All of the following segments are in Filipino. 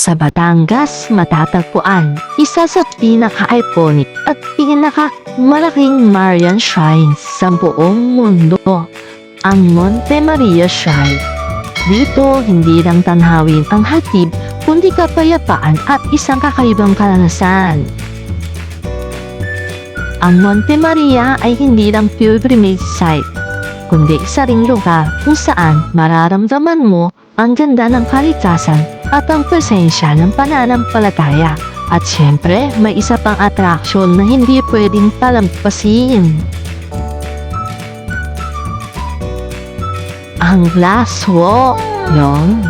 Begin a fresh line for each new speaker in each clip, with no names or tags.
Sa Batangas, matatagpuan isa sa pinaka-iconic at pinaka-malaking Marian Shrines sa buong mundo, ang Monte Maria Shrine. Dito, hindi lang tanhawin ang hatid, kundi kapayapaan at isang kakaibang karanasan. Ang Monte Maria ay hindi lang pilgrimage site, kundi isa ring lugar kung saan mararamdaman mo ang ganda ng kalikasan at ang presensya ng pananampalataya. At syempre, may isa pang atraksyon na hindi pwedeng palampasin. Ang glass walk. Yon.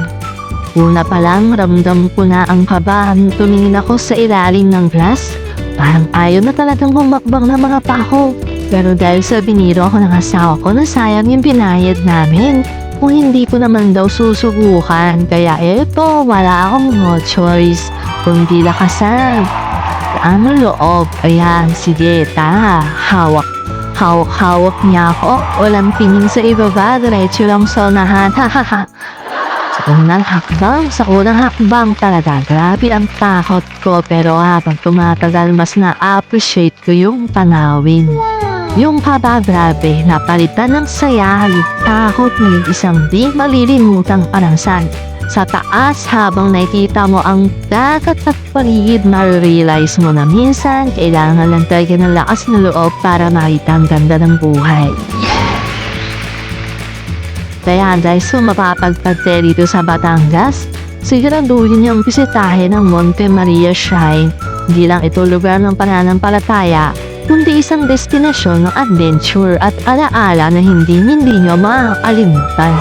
Una pa lang, ramdam ko na ang kabahan. Tumingin ako sa ilalim ng glass. Parang ayaw na talagang humakbang ng mga paho. Pero dahil sa biniro ako ng asawa ko, nasayang yung binayad namin. Kung hindi ko naman daw susubukan, kaya eto, wala akong no choice, kundi lakasan. Ano loob? Ayan, sige, tara, hawak. Hawak-hawak niya ako, walang tingin sa ibaba, diretso lang sa unahan, hahaha. Sa unang hakbang, sa unang hakbang talaga, grabe ang takot ko, pero habang tumatagal, mas na-appreciate ko yung tanawin. Yung kaba grabe, napalitan ng saya, yung takot ng isang di malilimutang paransan. Sa taas, habang nakikita mo ang dagat at paligid, marirealize mo na minsan, kailangan lang tayo ng lakas na loob para makita ang ganda ng buhay. Kaya dahil sa mapapagpagte dito sa Batangas, siguraduhin niyong bisitahin ang Monte Maria Shrine. Hindi lang ito lugar ng pananampalataya, kundi isang destinasyon ng adventure at alaala na hindi hindi nyo makakalimutan.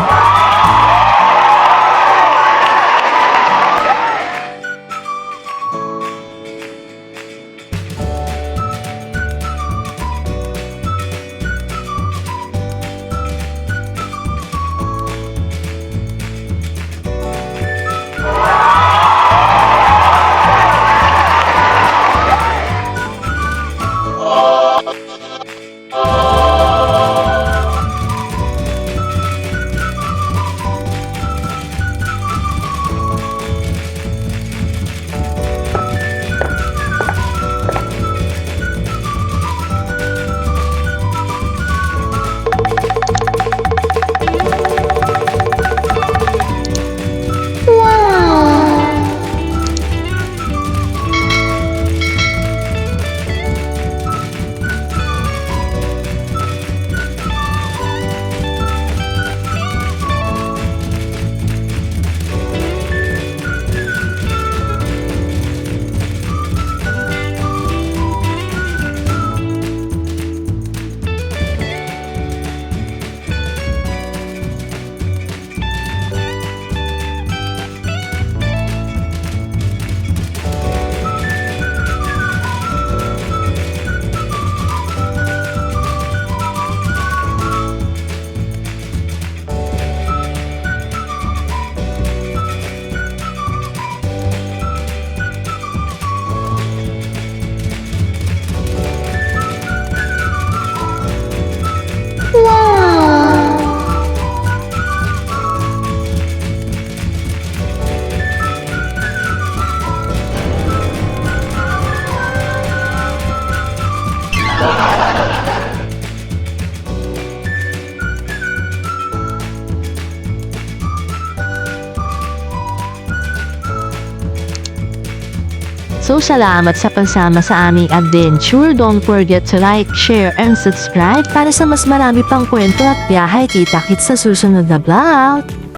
So salamat sa pagsama sa aming adventure. Don't forget to like, share, and subscribe para sa mas marami pang kwento at biyahe. Kita-kits sa susunod na vlog.